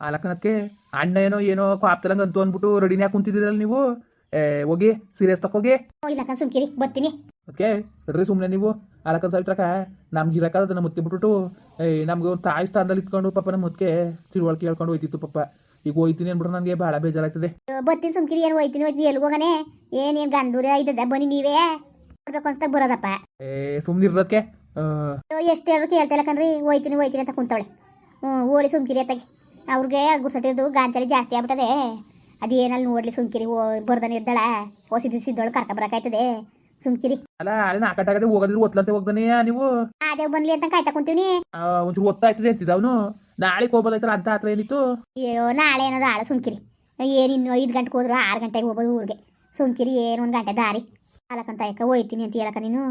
ಅಲಕ್ಕನಕ್ಕೆ ಅಣ್ಣ ಏನೋ ಏನೋ ಕಾಪ್ತಲಂಗ ಅಂತ ಅಂದ್ಬಿಟ್ಟು ರೆಡಿನೇ ಹಾಕಿ ಕುಂತಿದ್ದೀರಲ್ಲ ನೀವು? ಏ ಹೋಗಿ ಸೀರಿಯಸ್ ತಕೋಗಿ ಸುಮ್ಕಿರಿ ಬರ್ತೀನಿ. ಅದಕ್ಕೆ ನಡ್ರಿ ಸುಮ್ಮನೆ ನೀವು. ಅಲಕ್ಕನ ಸಾವಿತ್ರಕ ನಮ್ಗೆ ಇರಕ್ಕಾದ ನಮ್ಮ ಮುತ್ತಿ ಬಿಟ್ಬಿಟ್ಟು. ಏ ನಮ್ಗೆ ಒಂದು ತಾಯಿ ಸ್ಥಾನದಲ್ಲಿ ಇಟ್ಕೊಂಡು ಪಾಪ ನಮ್ಮ ಮುತ್ಕೆ ತಿಳುವಳಿಕೆ ಹೇಳ್ಕೊಂಡು ಹೋಯ್ತಿತ್ತು ಪಾಪ. ಈಗ ಹೋಯ್ತೀನಿ ಅಂದ್ಬಿಟ್ರೆ ನನಗೆ ಭಾಳ ಬೇಜಾರಾಗ್ತದೆ. ಬರ್ತೀನಿ ಸುಮ್ಕಿರಿ ಏನು ಹೋಯ್ತೀನಿ ಹೋಯ್ತೀನಿ ಎಲ್ಲಿ ಹೋಗನೆ? ಏನೇನು ಗಂಡೂರ ಇದ್ದದ ಬನ್ನಿ ನೀವೇ. ಕೊಡ್ಬೇಕು ಬರೋದಪ್ಪ. ಏ ಸುಮ್ಮನೆ ಇರೋದಕ್ಕೆ ಅಯ್ಯೋ, ಏನಾರ ಕೇಳ್ತಾ ಇಲ್ಲ ಕಣ್ರಿ ಹೋಯ್ತೀನಿ ಹೋಯ್ತೀನಿ ಅಂತ ಕುಂತವಳೆ. ಹ್ಞೂ ಓಲಿ ಸುಮ್ಕಿರಿ ಅತ್ತಾಗಿ ಅವ್ರಿಗೆ ಗುರ್ಸಟ್ಟಿದ್ದು ಗಾಂಚಲಿ ಜಾಸ್ತಿ ಆಗ್ಬಿಟ್ಟದೆ. ಅದೇನಲ್ಲಿ ನೋಡ್ಲಿ ಸುಮ್ಕಿರಿ ಓ ಬರ್ದನೆ ಇದ್ದಾಳ. ಓಸಿದ್ದು ಸಿದ್ದೋಳು ಕರ್ಕೊಬರಕಾಯ್ತದೆ ಸುಮ್ಕಿರಿ. ಅಲ್ಲ ಅಲ್ಲೇ ನಾಕಟ್ಟಾಗದೆ ಹೋಗೋದಿದ್ರು ಒತ್ಲಂತೆ ಹೋಗ್ದಾನೆ ನೀವು? ಅದೇ ಬಂದ್ಲಿ ಅಂತ ಕಾಯ್ತಾ ಕುಂತೀವಿ ಒಂಚೂರು ಒತ್ತಾಯ್ತದೆ ಅಂತಿದ್ದ ಅವನು. ನಾಳೆ ಹೋಗ್ಬೋದಾಯ್ತಲ್ಲ ಅಂತ ಹತ್ರ ಏನಿತ್ತು? ಅಯ್ಯೋ ನಾಳೆ ಏನೋದು ಆಳ ಸುಮ್ಕಿರಿ. ಏನು ಇನ್ನು ಐದು ಗಂಟೆಗೆ ಹೋದ್ರು ಆರು ಗಂಟೆಗೆ ಹೋಗ್ಬೋದು ಊರಿಗೆ. ಸುಮ್ಕಿರಿ ಏನು ಒಂದು ಗಂಟೆ ದಾರಿ. ಅಲಕ್ಕಂತ ಯಾಕ ಹೋಯ್ತೀನಿ ಅಂತ ಹೇಳಕ ನೀನು?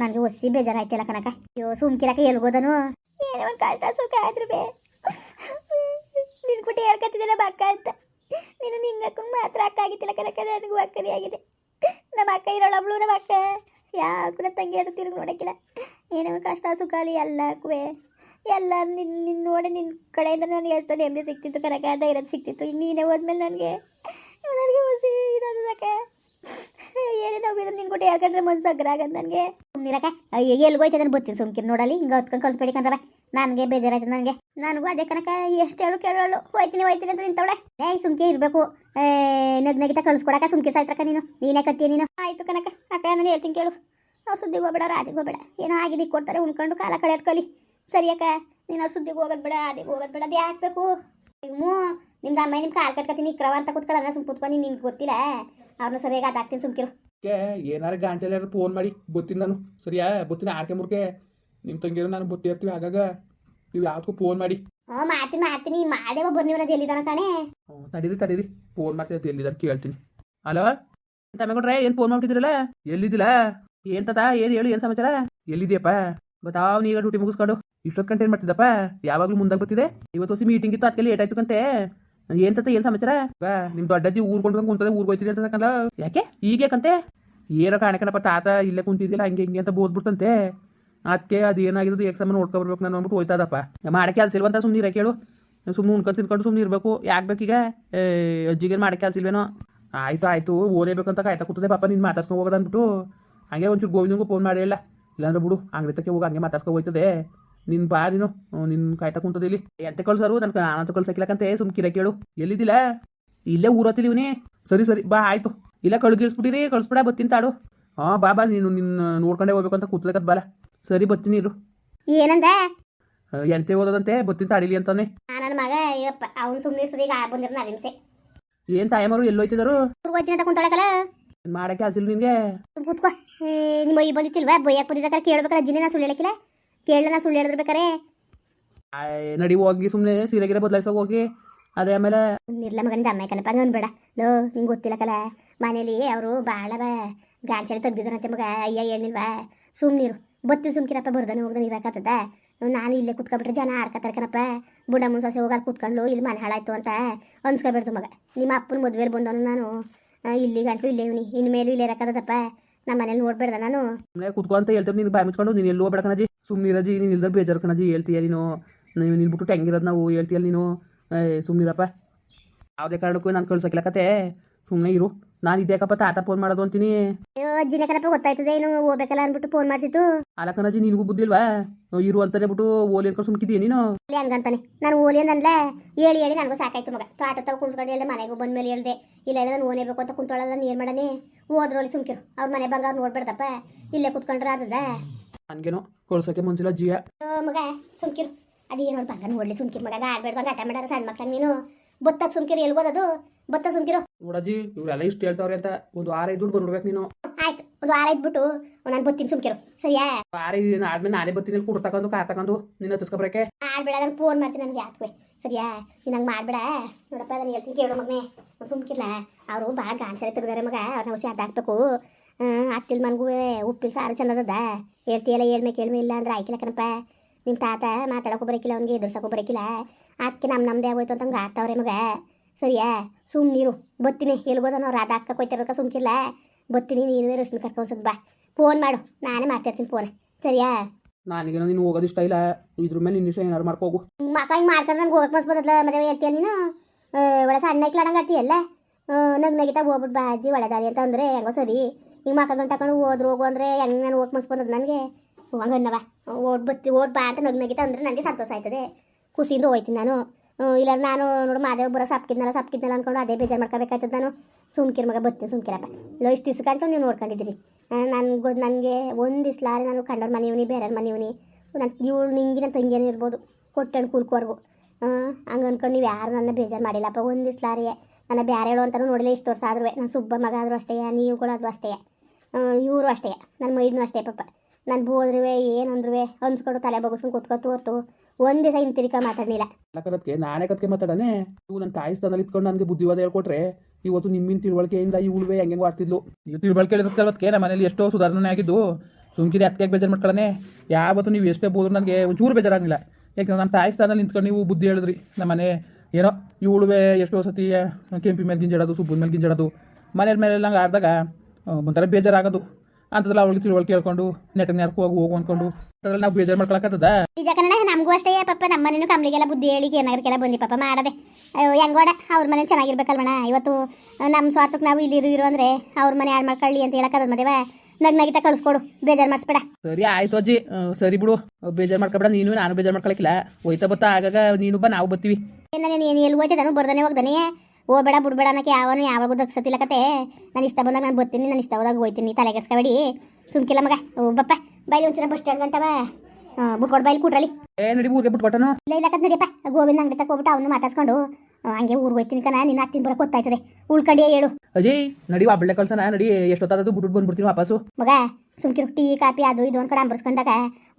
ನನಗೆ ಒಸಿ ಬೇಜಾರಾಯ್ತಿಲ್ಲ ಕನಕ ಅಯ್ಯೋ ಸುಮ್ಕಿರಕ ಎಲ್ಗೋದನು ಏನೋ ಒಂದು ಕಷ್ಟ ಸುಖ ಆದ್ರೂ ಬೇ ನಿನ್ ಕುಟ್ಟಿ ಹೇಳ್ಕತ್ತಿದ್ದಿಲ್ಲ ಬಕ್ಕ ಅಂತ. ನೀನು ನಿಂಗೆ ಅಕ್ಕನ ಮಾತ್ರ ಅಕ್ಕ ಆಗಿತ್ತಿಲ್ಲ ಕನಕ ನನಗೂ ಅಕ್ಕರಿ ಆಗಿದೆ. ನಮ್ಮ ಅಕ್ಕ ಇರೋಳಬ್ಳು ನಮ್ಮ ಅಕ್ಕ. ಯಾಕೆ ತಂಗಿ ಅದು ತಿರುಗಿ ನೋಡೋಕ್ಕಿಲ್ಲ. ಏನೋ ಕಷ್ಟ ಸುಖ ಎಲ್ಲ ಎಲ್ಲಕ್ಕೂ ಎಲ್ಲ ನಿನ್ನ ನಿನ್ನ ನೋಡಿ ನಿನ್ನ ಕಡೆಯಿಂದ ನನಗೆ ಎಷ್ಟೊಂದು ನೆಮ್ಮದಿ ಸಿಕ್ತಿತ್ತು ಕನಕ ಇರೋದು ಸಿಕ್ತಿತ್ತು. ಈಗ ನೀನೇ ಹೋದ್ಮೇಲೆ ನನಗೆ ನನಗೆ ಹುಸಿ ಇರೋದು ಏನೇ ಏನೇನು ನೋವಿದ್ರು ನಿನ್ನ ಕೊಟ್ಟು ಹೇಳ್ಕೊಂಡ್ರೆ ಮನ್ಸು ಅಗ್ರ ಆಗದು ನನಗೆ. ಸುಮ್ಮನಿರಕ್ಕ ಎಲ್ಲಿಗೆ ಹೋಯ್ತದೆ ಬರ್ತೀನಿ ಸುಮ್ಕಿರ್ ನೋಡಲಿ ಹಿಂಗೆ ಹೊತ್ಕೊಂಡು ಕಳಿಸ್ಬೇಡಿ ಕಣ್ರವ ನನಗೆ ಬೇಜಾರಾಯ್ತು ನನಗೆ. ನನಗೂ ಅದೇ ಕನಕ ಎಷ್ಟು ಹೇಳು ಕೇಳೋಳು. ಹೋಯ್ತೀನಿ ಹೋಯ್ತೀನಿ ಅಂತ ನಿಂತವಳೆ. ಏ ಸುಮ್ಕೆ ಇರಬೇಕು. ನಗ್ ನಗಿತ ಕಳಿಸ್ಕೊಡಕ ಸುಮ್ಕೆ ಸಾಯ್ತಕ್ಕ ನೀನು. ನೀನೇ ಕತ್ತೀಯ ನೀನು. ಆಯ್ತು ಕನಕ, ಅಕ್ಕ ನಾನು ಹೇಳ್ತೀನಿ ಕೇಳು. ಅವ್ರು ಸುದ್ದಿಗೆ ಹೋಗ್ಬೇಡ ಆದಿಗೆ ಹೋಗ್ಬೇಡ. ಏನೋ ಆಗಿದೆ, ಕೊಡ್ತಾರೆ, ಉಣ್ಕೊಂಡು ಕಾಲ ಕಳೆಯೋದು ಕಲಿ. ಸರಿ ಅಕ್ಕ, ನೀನು ಅವ್ರ ಸುದ್ದಿಗೆ ಹೋಗೋದು ಬೇಡ ಅದಿಗೆ ಹೋಗೋದು ಬೇಡ, ಅದು ಹಾಕ್ಬೇಕು ಬೇಕು? ಮೂ ನಿಮ್ದು ಅಮ್ಮ ನಿಮ್ಮ ಕಾಲು ಕಟ್ಕತ್ತೀನಿ, ಇಕ್ರವ ಅಂತ ಕೂತ್ಕೊಳ್ಳೋಣ ಸುಮ್ ಕೂತ್ಕೊಂಡು ನಿನ್ಗೆ ಗೊತ್ತಿಲ್ಲ? ಅವ್ರನ್ನ ಸರಿಯಾಗಿ ಹಾಕ್ತೀನಿ ಸುಮ್ಕಿರು. ಏನಾರು ಗಾಂಚಲಿ ಫೋನ್ ಮಾಡಿ ಗೊತ್ತಿಲ್ಲ ನಾನು. ಸರಿಯಾ, ಗೊತ್ತಿನ ಆರ್ಕೆ ಮುರ್ಕೆ? ನಿಮ್ಮ ತಂಗಿಯರು ನಾನು ಬುತ್ತಿ ಇರ್ತೀವಿ ಆಗಾಗ ನೀವು ಯಾವ್ದಕ್ಕೂ ಫೋನ್ ಮಾಡಿ. ಹ್ಞೂ ಮಾಡ್ತೀನಿ ಮಾಡ್ತೀನಿ ಮಾಡೇ ಒಬ್ಬರು ನೀವು ಎಲ್ಲಿದ್ದಾನ ಕಣೆ? ಹ್ಞೂ ತಡೀರಿ ತಡೀರಿ. ಫೋನ್ ಮಾಡ್ತೀನಿ ಎಲ್ಲಿದ್ದಾರೆ ಕೇಳ್ತೀನಿ. ಹಲೋ? ತಮೆಕೊಟ್ರೆ ಏನು ಫೋನ್ ಮಾಡ್ಬಿಟ್ಟಿದ್ರಲ್ಲ ಎಲ್ಲಿದಿಲ್ಲ ಏನ್ ತಾತ ಏನು ಹೇಳು ಏನು ಸಮಾಚಾರ? ಎಲ್ಲಿದೆಯಪ್ಪ ಬತ್ತಾವ್ ನೀಗ ಡ್ಯೂಟಿ ಮುಗಿಸ್ಕೊಂಡು. ಇಷ್ಟೊತ್ತು ಗಂಟೆ ಏನು ಮಾಡ್ತಿದ್ದಪ್ಪ? ಯಾವಾಗಲೂ ಮುಂದಾಗ ಬರ್ತಿದೆ? ಇವತ್ತು ಹೊಸ ಮೀಟಿಂಗ್ ಇತ್ತು ಅದಕ್ಕೆ ಲೇಟ್ ಆಯ್ತು ಕಂತೆ. ಏನ್ ತಾತ ಏನು ಸಮಾಚಾರ? ಬಾ ನಿಮ್ಮ ದೊಡ್ಡಜ್ಜಿ ಊರ್ ಕೊಂಡ್ಕೊಂಡು ಊರ್ ಊರ್ಗೆ ಹೋಯ್ತಿರಿ ಅಂತ ಯಾಕೆ? ಈಗ ಯಾಕಂತೆ ಏನೋ ಕಾಣಕಣಪ್ಪ ತಾತ ಇಲ್ಲೇ ಕುಂತಿದ್ದಿಲ್ಲ ಹಂಗೆ ಹಿಂಗೆ ಅಂತ ಬೋದ್ಬಿಡ್ತಂತೆ. ಅದಕ್ಕೆ ಅದು ಏನಾಗಿರೋದು ಎಕ್ಸಾಮ್ ನೋಡ್ಕೊಬರ್ಬೇಕು ನಾನು ಅಂದ್ಬಿಟ್ಟು ಹೋಯ್ತದಪ್ಪ ಮಾಡಕ್ಕೆ ಕೆಲಸ ಇಲ್ವಂತ ಸುಮ್ಮನೆ ಕೇಳು. ಸುಮ್ಮನೆ ಉಣ್ಕೊಂಡು ತಿನ್ಕೊಂಡು ಸುಮ್ಮನೆ ಇರಬೇಕು. ಯಾಕೆ ಬೇಕೀಗ? ಏ, ಅಜ್ಜಿಗೆ ಮಾಡಕ್ಕೆ ಕೆಲಸ ಇಲ್ವೇನೋ ಆಯ್ತು ಆಯ್ತು ಓದೇಬೇಕಂತ ಕಾಯ್ತಾ ಕೂತದೆ ಪಾಪ ನೀನು ಮಾತಾಡ್ಸ್ಕೊಂಡು ಹೋಗೋದು ಅಂದ್ಬಿಟ್ಟು. ಹಂಗೆ ಒಂಚೂರು ಗೋವಿಂದನಿಗೂ ಫೋನ್ ಮಾಡಿ ಇಲ್ಲ. ಇಲ್ಲಾಂದ್ರೆ ಬಿಡು ಅಂಗಡಿ ತಕ್ಕೆ ಹೋಗಿ ಹಂಗೆ ಮಾತಾಡ್ಸ್ಕೊಂಡು ಹೋಯ್ತದೆ. ನಿನ್ನ ಬಾ ನೀನು ನಿನ್ನ ಕಾಯ್ತಾ ಕುಂತದೆ ಇಲ್ಲಿ. ಎಂತ ಕಳ್ಸರು ನನ್ಗೆ ನಾನು ಕಳ್ಸಕ್ಕಿಲ್ಲಕಂತೆ ಸುಮ್ ಕಿರ ಕೇಳು. ಎಲ್ಲಿದ್ದಿಲ್ಲ ಇಲ್ಲೇ ಊರತ್ತಿಲಿ ಸರಿ ಸರಿ ಬಾ ಆಯ್ತು. ಇಲ್ಲ ಕಳ್ಗಿಳಿಸ್ಬಿಟ್ಟಿರಿ ಕಳ್ಸ್ಬಿಡ ಬತ್ತೀನಿ ತಾಡು. ಹಾಂ ಬಾ ಬಾ ನೀನು ನಿನ್ನ ನೋಡ್ಕೊಂಡೇ ಹೋಗ್ಬೇಕಂತ ಅಂತ ಬಾಲ. ಸರಿ ಬರ್ತೀನಿ ಇರು. ಏನಂದ? ಎಂತೆ ಓದೋದಂತೆ ಬತ್ತಿನ ತಾಡಿಲಿ ಅಂತಾನೆ. ನನ್ನ ಮಗ ಅಯ್ಯಪ್ಪ ಅವ್ನು ಸುಮ್ಮನೆ ಸರಿಗೆ ಬಂದಿರ ನಾವಿಂಸೆ ಏನು ತಾಯಮ್ಮರು ಎಲ್ಲೋಯ್ತಿದ್ರು ಹೋಗ್ತೀನಿ ಅಂತ ಕುಂತಾಳಕಲ್ಲ ಮಾಡಕ್ಕೆ ಹಸಿಲು ನಿಮ್ಗೆ ನಿನಗೆ? ಕೂತ್ಕೋ. ನಿಮ್ಮ ಈ ಬಂದಿತ್ತಿಲ್ವಾ? ಬೈಯಕ್ಕೆ ಬಂದಿದ್ದಕ್ಕ ಕೇಳ್ಬೇಕಾರೆ ಅಜ್ಜಿನೇ ನಾ ಸುಳ್ಳು ಹೇಳಕ್ಕಿಲ್ಲ ಕೇಳಲ್ಲ ನಾ ಸುಳ್ಳು ಹೇಳಿದ್ಬೇಕಾರೆ ನಡಿ ಹೋಗಿ ಸುಮ್ಮನೆ ಸೀರೆ ಗಿರೆ ಬದಲಾಯಿಸೋಗಿ ಹೋಗಿ. ಅದೇ ಆಮೇಲೆ ನಿರ್ಲ ಮಗನಿಂದ ಅಮ್ಮ ಕಣಪ್ಪ ಹಂಗೆ ಬೇಡ. ಲೋ ನಿಂಗೆ ಗೊತ್ತಿಲ್ಲ ಕಲ. ಮನೇಲಿ ಅವರು ಭಾಳ ಗಾಡಿ ಗಾಂಚಲಿ ತೆಗ್ದಿದ್ದಾರಂತೆ ಮಗ. ಅಯ್ಯ ಏನಿಲ್ವಾ ಸುಮ್ಮನಿರು ಬತ್ತಿ ಸುಮ್ಕಿರಪ್ಪ ಬರ್ದಾನೆ ಹೋಗದ ಇರಕತ್ತದ ನಾನು ಇಲ್ಲೇ ಕುತ್ಕೊಬಿಟ್ರೆ ಜನ ಆಡ್ಕತ್ತಾರೆ ಬುಡ ಮುನ್ಸೊಸೆ ಹೋಗಿ ಅಲ್ಲಿ ಕುತ್ಕೊಂಡು ಇಲ್ಲಿ ಮನೆ ಹಾಳಾಯ್ತು ಅಂತ ಅನ್ಸ್ಕೊಬೇಡ್ದು ಮಗ. ನಿಮ್ಮ ಅಪ್ಪನ ಮದುವೆಲಿ ಬಂದವನು ನಾನು. ಇಲ್ಲಿ ಗಂಟು ಇಲ್ಲೇ ಇವನಿ. ಇನ್ಮೇಲೂ ಇಲ್ಲೇ ಇರಕತ್ತದಪ್ಪ ನಮ್ಮ ಮನೇಲಿ ನೋಡ್ಬೇಡ್ದ ನಾನು. ಕುತ್ಕೊಂತ ಹೇಳ್ತಾರೆ, ನೀನು ಬಾಯ್ ಮುಚ್ಕೊಂಡು ನೀನು ಎಲ್ಲೋ ಬೇಡ ಕಣಜಿ. ಸುಮ್ಮನಿರಜಿ ನೀನು ಇಲ್ದ ಬೇಜಾರು ಕಣಜಿ, ಹೇಳ್ತೀಯ ನೀನು. ನೀವು ನಿನ್ಬಿಟ್ಟು ಟೆಂಗಿರೋದು ನಾವು ಹೇಳ್ತೀಯಲ್ಲ ನೀನು. ಸುಮ್ಮನಿರಪ್ಪ ಯಾವುದೇ ಕಾರಣಕ್ಕೂ ನಾನು ಕಳ್ಸೋಕಿಲ್ಲಕತ್ತೆ ಸುಮ್ಮನೆ ಇರು. ನಾನು ಇದೇಕಪ್ಪ ತಾತ ಫೋನ್ ಮಾಡೋದು ಅಂತೀನಿ. ಅಯ್ಯೋ ಅಜ್ಜಿನ ಕಣಪ್ಪ ಗೊತ್ತಾಯ್ತದೆ ಏನು ಹೋಗ್ಬೇಕಲ್ಲ ಅಂದ್ಬಿಟ್ಟು ಫೋನ್ ಮಾಡ್ತಿತ್ತು ಅಲಕನ ಅಜ್ಜಿ ನಿನಗೂ ಬುದ್ಧಿಲ್ವಾ ಇರು ಅಂತಾನೆ ಬಿಟ್ಟು ಓಲಿ ಅನ್ಕೊಂಡು ಸುಮ್ಕಿದ್ದೀಯ ನೀನು? ಅಲ್ಲಿ ಹಂಗಂತಾನೆ. ನಾನು ಓಲಿ ಅಂದನ್ಲೆ ಹೇಳಿ ಹೇಳಿ ನನಗೂ ಸಾಕಾಯ್ತು ಮಗ. ತಾಟ ತಾವು ಕುಂತ್ಕೊಂಡು ಹೇಳ್ದೆ ಮನೆಗೂ ಬಂದ ಮೇಲೆ ಹೇಳ್ದೆ. ಇಲ್ಲ ಇಲ್ಲ ನಾನು ಓನೇಬೇಕು ಅಂತ ಕುಂತೊಳಲ್ಲ ನಾನು ಏನು ಮಾಡನೆ? ಓದ್ರೊಳಿ ಸುಮ್ಕಿರು. ಅವ್ರ ಮನೆ ಬಂಗಾರ ನೋಡ್ಬೇಡ್ದಪ್ಪ. ಇಲ್ಲೇ ಕುತ್ಕೊಂಡ್ರೆ ಆದದ ನನಗೇನೋ ಕಳ್ಸೋಕೆ ಮನ್ಸಿಲ್ಲ ಜಿಯ ಮಗ ಸುಮ್ಕಿರು. ಅದೇನೋ ಬಂಗಾರ ನೋಡ್ಲಿ ಸುಮ್ಕಿರು ಮಗ. ಆಡ್ಬೇಡ್ದು ಆಟ ಮಾಡಾರ ಸಣ್ಣ ಮಕ್ಕಳ ನೀನು. ಬತ್ತದ ಸುಮ್ಕಿರು ಎಲ್ಗೋದದು ಬತ್ತ ಸುಮ್ಕಿರು. ನೋಡಜ್ಜಿ ಇವರೆಲ್ಲ ಇಷ್ಟು ಹೇಳ್ತಾವ್ರೆ ಅಂತ ಒಂದು ವಾರ ಐದು ದುಡ್ಡು ಬಂದ್ಬಿಡ್ಬೇಕು ನೀನು. ಆಯ್ತು ಒಂದು ವಾರ ಇದ್ಬಿಟ್ಟು ನಾನು ಬತ್ತೀನಿ ಸುಮ್ಕಿರು. ಸರಿಯಾ? ವಾರ ಐದು ಆದ್ಮೇಲೆ ನಾನೇ ಬರ್ತೀನಿ ಕುಡ್ ತಗೊಂಡು ಕಾರ್ ತಗೊಂಡು ನಿನ್ನ ಹತ್ತಿಸ್ಕೊಬ್ರಕ್ಕೆ. ಮಾಡ್ಬೇಡ ಅದನ್ನ ಫೋನ್ ಮಾಡ್ತೀನಿ ನನಗೆ ಯಾಕೆ ಸರಿಯಾ? ನೀನು ಹಂಗೆ ಮಾಡಬೇಡ. ನೋಡಪ್ಪ ನಾನು ಹೇಳ್ತೀನಿ ಕೇಳು ಮಗನೇ. ಸುಮ್ಕಿಲ್ಲ ಅವರು ಭಾಳ ಗಾಂಚಾರಿ ತೆಗ್ದಾರೆ ಮಗ ಅವ್ರನ್ನ ಹುಸಿ ಹಾಕ್ಬೇಕು. ಅತ್ತಿಲ್ ಮನ್ಗೂ ಉಪ್ಪಿನ ಸಾರು ಚಂದದ ಹೇಳ್ತೀಯಲ್ಲ ಹೇಳ್ಮೆ ಕೇಳ್ಮೆ ಇಲ್ಲ ಅಂದ್ರೆ ಆಯ್ಕಿಲ್ಲ ಕಣಪ್ಪ. ನಿಮ್ಮ ತಾತ ಮಾತಾಡೋಕ್ಕೂ ಬರಕಿಲ್ಲ ಅವ್ನಿಗೆ ಎದುರ್ಸೋಕ್ಕೂ ಬರೋಕಿಲ್ಲ. ಅದಕ್ಕೆ ನಮ್ಮ ನಮ್ಮದೇ ಆಗೋಯ್ತು ಅಂತ ಹಂಗೆ ಆಗ್ತಾವ್ರೆ ಮಗ. ಸರಿಯಾ? ಸುಮ್ಮನಿರು ಬತ್ತೀನಿ. ಎಲ್ಗೋದ ನಾವು ರಾಧಾ ಅಕ್ಕ ಕೊಯ್ತಾರಕ್ಕ ಸುಮ್ಕಿಲ್ಲ ಬತ್ತೀನಿ. ನೀನು ರಶ್ಮಿ ಕರ್ಕೊಂಡ್ಸದ್ ಬಾ. ಫೋನ್ ಮಾಡು. ನಾನೇ ಮಾಡ್ತಿರ್ತೀನಿ ಫೋನ್. ಸರಿಯಾ? ನನಗೆ ನೀನು ಹೋಗೋದು ಇಷ್ಟ ಇಲ್ಲ. ಇದ್ರ ಮೇಲೆ ನಿನ್ನ ಇಷ್ಟ ಏನಾರು ಮಾಡ್ಕೋಗು ಮಕ್ಕ ಹಿಂಗೆ ಮಾಡ್ಕೊಂಡು ನನಗೆ ಹೋಗಕ್ಕೆ ಮಸ್ತ್ ಬದಲ ಮದುವೆ ಹೇಳ್ತೀಯ ನೀನು? ಒಳ ಸಣ್ಣ ಇಕ್ಲಾಡಂಗೆ ಆಡ್ತೀಯಲ್ಲ ನಗ್ ನಗಿತಾ ಹೋಗ್ಬಿಟ್ಟು ಬಾಜಿ ಒಳದಾರಿ ಅಂತ ಅಂದ್ರೆ ಹೆಂಗೋ ಸರಿ. ಹಿಂಗೆ ಮಕ್ಕ ಗಂಟ ಹಾಕೊಂಡು ಹೋದ್ರು ಹೋಗು ಅಂದರೆ ಹೆಂಗೆ ನಾನು ಹೋಗಕ್ಕೆ ಮಸ್ತ್ ಬಂದದ್ದು ನನಗೆ? ಹಂಗೆ ಅನ್ನವ ಓಡ್ ಬತ್ತಿ ಓಡ್ ಬಾ ಅಂತ ನಗ್ ನಗಿತಾ ಅಂದ್ರೆ ನನಗೆ ಸಂತೋಷ ಆಯ್ತದೆ. ಖುಷಿಯಿಂದ ಹೋಯ್ತೀನಿ ನಾನು. ಇಲ್ಲ, ನಾನು ನೋಡು ಮಾದೇವ್ ಬರೋ ಸಾಪ್ಕಿದ್ನಲ್ಲ, ಸಪ್ಕಿದ್ನಲ್ಲ ಅನ್ಕೊಂಡು ಅದೇ ಬೇಜಾರು ಮಾಡ್ಕೋಬೇಕಾಯ್ತದ ನಾನು. ಸುಮ್ಕಿರ್ ಮಗ, ಬತ್ತೆ, ಸುಮ್ಕಿರಪ್ಪ. ಇಲ್ಲ ಇಷ್ಟು ಇಸ್ಕೊಂಡು ಕಂಡು ನೀವು ನೋಡ್ಕೊಂಡಿದ್ದೀರಿ. ನನಗೆ ನನಗೆ ಒಂದು ಇಸ್ಲಾರಿ ನಾನು ಕಂಡವ್ರ ಮನೆಯವನಿ, ಬೇರೆಯವ್ರ ಮನೆಯವನಿ. ನನ್ನ ಇವಳು ನಿಂಗೆ ನನ್ನ ತಂಗಿಯನೇ ಇರ್ಬೋದು ಕೊಟ್ಟೆಣ್ಣು ಕುರ್ಕೋರ್ಗು. ಹಂಗೆ ಅಂದ್ಕೊಂಡು ನೀವು ಯಾರು ನನ್ನ ಬೇಜಾರು ಮಾಡಿಲ್ಲಪ್ಪ, ಒಂದು ಲಾರಿ ನನ್ನ ಬೇರೆ ಹೇಳು ಅಂತಲೂ ನೋಡಿಲ್ಲ, ಇಷ್ಟು ವರ್ಷ ಆದ್ರೂ ನನ್ನ ಸುಬ್ಬ ಮಗ ಆದರೂ ಅಷ್ಟೇ, ನೀವು ಕೂಡ ಆದರೂ ಅಷ್ಟೇ. ಇವರು ಅಷ್ಟೇ ನನ್ನ ಮೈದ್ನು ಅಷ್ಟೇ ಪಾಪ. ನಾನು ಬೋದ್ರೂ ಏನಂದ್ರೂ ಅನ್ಸ್ಕೊಂಡು ತಲೆ ಬಗ್ಸ್ಕೊಂಡು ಕೂತ್ಕೊತು ಹೊರ್ತು ಒಂದು ದಿವಸ ತಿರ್ಕ ಮಾತಾಡಲಿಲ್ಲ ಕದಕ್ಕೆ ನಾನೇ ಕತ್ಕೆ ಮಾತಾಡನೆ? ಇವು ನನ್ನ ತಾಯಿ ಸ್ಥಾನದಲ್ಲಿ ಇತ್ಕೊಂಡು ನನಗೆ ಬುದ್ಧಿವಾದ ಹೇಳ್ಕೊಟ್ರೆ ಇವತ್ತು ನಿಮ್ಮಿನ ತಿಳುವಳಿಕೆಯಿಂದ ಈ ಉಳುವೆ ಹೆಂಗೆ ಆಡ್ತಿದ್ಲು ನೀವು ತಿಳುವಳಿಕೆ ಹೇಳಿದ್ಕೆ ನಮ್ಮ ಮನೇಲಿ ಎಷ್ಟೋ ಸುಧಾರಣೆ ಆಗಿದ್ದು. ಸುಮ್ಕಿರಿ ಅದಕ್ಕೆ ಬೇಜಾರು ಮಾಡ್ಕೊಳ್ಳನೆ ಯಾವತ್ತು ನೀವು ಎಷ್ಟೇ ಬೋದ್ರು ನನಗೆ ಒಂಚೂರು ಬೇಜಾರಾಗಿಲ್ಲ ಯಾಕಂದ್ರೆ ನಮ್ಮ ತಾಯಿ ಸ್ಥಾನದಲ್ಲಿ ನಿಂತ್ಕೊಂಡು ನೀವು ಬುದ್ಧಿ ಹೇಳಿದ್ರಿ. ನಮ್ಮ ಮನೆ ಏನೋ ಈ ಉಳುವೆ ಎಷ್ಟೋ ಸತಿ ಕೆಂಪಿ ಮೇಲೆ ಗಿಂಜಾಡೋದು ಸುಬ್ಬನ ಮೇಲೆ ಗಿಂಜಾಡೋದು. ಮನೇಲಿ ಮೇಲೆ ನಂಗೆ ಆಡಿದಾಗ ಒಂಥರ ಬೇಜಾರಾಗೋದು. ಅಂಥದ್ರಲ್ಲಿ ಅವಳಿಗೆ ತಿಳುವಳಿಕೆ ಹೇಳ್ಕೊಂಡು ನೆಟ್ಟಿಗೆ ನೆರಕು ಹೋಗಿ ಹೋಗು ಅನ್ಕೊಂಡು. ಅದ್ರಲ್ಲಿ ನಾವು ಬೇಜಾರು ಮಾಡ್ಕೊಳಕತ್ತದ ನಿಜ ಕನ್ನಡ ನಮಗೂ ಅಷ್ಟೇ ಪಪ್ಪ ನಮ್ಮ ಮನೇನು ಕಮ್ಲಿಗೆಲ್ಲ ಬುದ್ಧಿ ಹೇಳಿ ಏನಾಗರಿಗೆಲ್ಲ ಬಂದಿ ಪಪ್ಪ ಮಾಡದೆ. ಅಯ್ಯೋ ಹೆಂಗೋಡ ಅವ್ರ ಮನೆ ಚೆನ್ನಾಗಿರ್ಬೇಕಲ್ವಣ ಇವತ್ತು ನಮ್ಮ ಸ್ವಾರ್ಥಕ್ಕೆ ನಾವು ಇಲ್ಲಿ ಇರು ಅಂದ್ರೆ ಅಂದರೆ ಅವ್ರ ಮನೆ ಹಾಳು ಮಾಡ್ಕೊಳ್ಳಿ ಅಂತ ಹೇಳಕ್ಕದ ಮದುವೆ. ನಗ್ ನಗಿತ ಕಳಿಸ್ಕೊಡು ಬೇಜಾರು ಮಾಡಿಸ್ಬೇಡ. ಸರಿ ಆಯ್ತು ಅಜ್ಜಿ. ಸರಿ ಬಿಡು. ಬೇಜಾರು ಮಾಡ್ಕೊಬೇಡ ನೀನು ನಾನು ಬೇಜಾರು ಮಾಡ್ಕೊಳಕಿಲ್ಲ. ಹೋಯ್ತಾ ಬತ್ತಾ ಆಗಾಗ ನೀನು ಬಾ ನಾವು ಬತ್ತೀವಿ. ನಾನು ಏನು ಎಲ್ಲಿ ಹೋಯ್ತಿದ್ದಾನು ಬರ್ದಾನೆ ಹೋಗ್ದಾನೆ. ಹೋಗ್ಬೇಡ ಬಿಡ್ಬೇಡ ಅನ್ನಕ್ಕೆ ಯಾವನು ಯಾವಾಗೂ ದಕ್ಸತಿಲ್ಲ ಕತೆ. ನಾನು ಇಷ್ಟ ಬಂದಾಗ ನಾನು ಬರ್ತೀನಿ ನಾನು ಇಷ್ಟ ಹೋದಾಗ ಹೋಯ್ತೀನಿ ತಲೆ ಕೆಡ್ಸ್ಕೊಬೇಡಿ. ಸುಮ್ಕಿಲ್ಲ ಮಗ ಓ ಬಪ್ಪ ಬೈಲಿ ಒಂಚೂರ ಬಸ್ ಸ್ಟ್ಯಾಂಡ್ ಗಂಟವ. ಬಿಟ್ಕೊಡು ಬೈಲಿ ಕೂಟ್ರಲ್ಲಿ ಏ ನಡಿ ಊರಿಗೆ ಬಿಟ್ಕೊಟ್ಟನು ಇಲ್ಲ ಇಲ್ಲ ಕತ್ ನಡಿಯಪ್ಪ ಗೋವಿಂದ ಅಂಗಡಿ ತಕ ಹೋಗ್ಬಿಟ್ಟು ಅವನು ಮಾತಾಡ್ಸ್ಕೊಂಡು ಹಂಗೆ ಊರಿಗೆ ಹೋಯ್ತೀನಿ ಕಣ ನಿನ್ನ ಹತ್ತಿನ ಬರಕ್ಕೆ ಗೊತ್ತಾಯ್ತದೆ. ಉಳ್ಕಂಡಿಯೇ ಹೇಳು. ಅಜಯ್ ನಡಿ ಬಳ್ಳೆ ಕಲ್ಸನ ನಡಿ ಎಷ್ಟೊತ್ತಾದದು ಬಿಟ್ಬಿಟ್ಟು ಬಂದ್ಬಿಡ್ತೀನಿ ವಾಪಸ್ಸು. ಮಗ ಸುಮ್ಕಿರು ಟೀ ಕಾಪಿ ಅದು ಇದು ಒಂದು ಕಡೆ ಅಂಬರ್ಸ್ಕೊಂಡಾಗ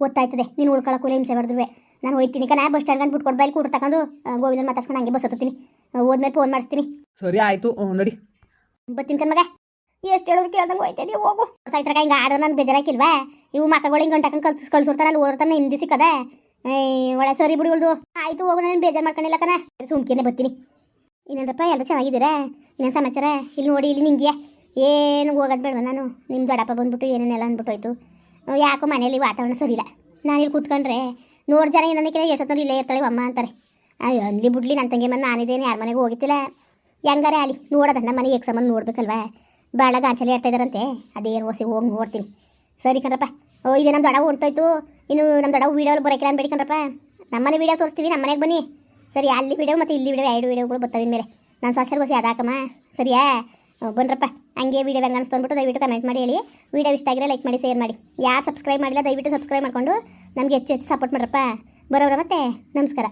ಗೊತ್ತಾಯ್ತದೆ ನೀನು ಉಳ್ಕೊಳಕ್ಕೂ ಹಿಂಸೆ ಮಾಡಿದ್ರುವೆ ನಾನು ಹೋಯ್ತೀನಿ. ಕಣ ಬಸ್ ಸ್ಟ್ಯಾಂಡ್ ಬಿಟ್ಟು ಬಿಟ್ಕೊಡು ಕೂಡ ಕೂಟ್ರು ತಗೊಂಡು ಗೋವಿಂದ ಮಾತಾಡ್ಸ್ಕೊಂಡು ಹಂಗೆ ಬಸ್ ಹತ್ತೀನಿ ಹೋದ್ಮೇಲೆ ಫೋನ್ ಮಾಡಿಸ್ತೀನಿ. ಸರಿ ಆಯ್ತು. ನೋಡಿ. ಬತ್ತೀನಿ ಕಣ ಮಗ. ಎಷ್ಟು ಹೇಳೋದು ಕೇಳ್ದಂಗೆ ಹೋಯ್ತದೆ ಹೋಗು. ಸಾಯ್ತ್ರಕ ಹಿಂಗೆ ಆಡೋ ನಾನು ಬೇಜಾರಾಕಿಲ್ವಾ ಇವು ಮಕ್ಕಳು ಹಿಂಗೆ ಗಂಟಕ ಕಲ್ಸ್ ಕಳ್ಸಿರ್ತಾನೆ ಅಲ್ಲಿ ಓದ್ತಾನೆ ಹಿಂದಿ ಸಿಕ್ಕದ. ಒಳ್ಳೆ ಸರಿ ಬಿಡುಗಳ್ದು ಆಯ್ತು ಹೋಗು ನಾನು ಬೇಜಾರು ಮಾಡ್ಕೊಂಡಿಲ್ಲ ಕಣ. ಸುಮ್ಕಿನೇ ಬತ್ತೀನಿ. ಇನ್ನೇನಪ್ಪ ಎಲ್ಲ ಚೆನ್ನಾಗಿದ್ದೀರಾ? ಇನ್ನೇನು ಸಮಾಚಾರ? ಇಲ್ಲಿ ನೋಡಿ ಇಲ್ಲಿ ನಿಂಗೆ ಏನು ಹೋಗೋದು ಬೇಡವ ನಾನು? ನಿಮ್ಮ ದೊಡ್ಡಪ್ಪ ಬಂದ್ಬಿಟ್ಟು ಏನೇನೆಲ್ಲ ಅಂದ್ಬಿಟ್ಟು ಹೋಯ್ತು ಯಾಕೋ ಮನೇಲಿ ವಾತಾವರಣ ಸರಿ ಇಲ್ಲ ನಾನು ಇಲ್ಲಿ ಕೂತ್ಕೊಂಡ್ರೆ ನೋಡ್ ಜನ ಏನಕ್ಕೆ ಎಷ್ಟೊತ್ತಲ್ಲಿ ಇಲ್ಲೇ ಇರ್ತಾಳೆ ಅಮ್ಮ ಅಂತಾರೆ. ಅಯ್ಯೋ, ಅಲ್ಲಿ ಬಿಡ್ಲಿ ನನ್ನ ತಂಗಿ ಮನೆ ನಾನಿದ್ದೇನೆ ಯಾರ ಮನೆಗೆ ಹೋಗಿತ್ತಿಲ್ಲ ಹೆಂಗಾರೆ ಅಲ್ಲಿ ನೋಡೋದ ನಮ್ಮ ಮನೆ ಎಕ್ಸಾಮ್ ನೋಡ್ಬೇಕಲ್ವಾ? ಭಾಳ ಗಾಂಚಲಿ ಇರ್ತಾ ಇದ್ದಾರಂತೆ ಅದೇನು ಓಸಿ ಹೋಗಿ ನೋಡ್ತೀನಿ. ಸರಿ ಕಣ್ರಪ್ಪ ಓ, ಇದು ನಮ್ಮ ದೊಡ್ಡ ಹೊಂಟೋಯ್ತು ಇನ್ನು ನಮ್ಮ ದೊಡ್ಡ ವೀಡಿಯೋ ಬರೋಕಿಲ್ಲ ಅನ್ಬೇಡಿ ಕಣ್ರಪ್ಪ ನಮ್ಮನೆ ವೀಡಿಯೋ ತೋರಿಸ್ತೀವಿ ನಮ್ಮ ಮನೆಗೆ ಬನ್ನಿ. ಸರಿ, ಅಲ್ಲಿ ವೀಡಿಯೋ ಮತ್ತು ಇಲ್ಲಿ ವಿಡಿಯೋ ಎರಡು ವೀಡಿಯೋಗಳು ಬರ್ತಾವೆ ಮೇಲೆ ನಾನು ಸೋಷಲ್ ಗೋಸಿ ಅದಾಕಮ್ಮ. ಸರಿಯಾ? ಬನ್ರಪ್ಪ. ಹಂಗೆ ವೀಡಿಯೋ ಹೆಂಗೆ ಅನ್ಸ್ತು ಅಂದ್ಬಿಟ್ಟು ದಯವಿಟ್ಟು ಕಮೆಂಟ್ ಮಾಡಿ ಹೇಳಿ. ವಿಡಿಯೋ ಇಷ್ಟ ಆಗಿರೋ ಲೈಕ್ ಮಾಡಿ ಶೇರ್ ಮಾಡಿ. ಯಾರು ಸಬ್ಸ್ಕ್ರೈಬ್ ಮಾಡಿಲ್ಲ, ದಯವಿಟ್ಟು ಸಬ್ಸ್ಕ್ರೈಬ್ ಮಾಡಿಕೊಂಡು. ನಮಗೆ ಹೆಚ್ಚು ಹೆಚ್ಚು ಸಪೋರ್ಟ್ ಮಾಡ್ರಪ್ಪ. ಬರೋರ ಮತ್ತೆ. ನಮಸ್ಕಾರ.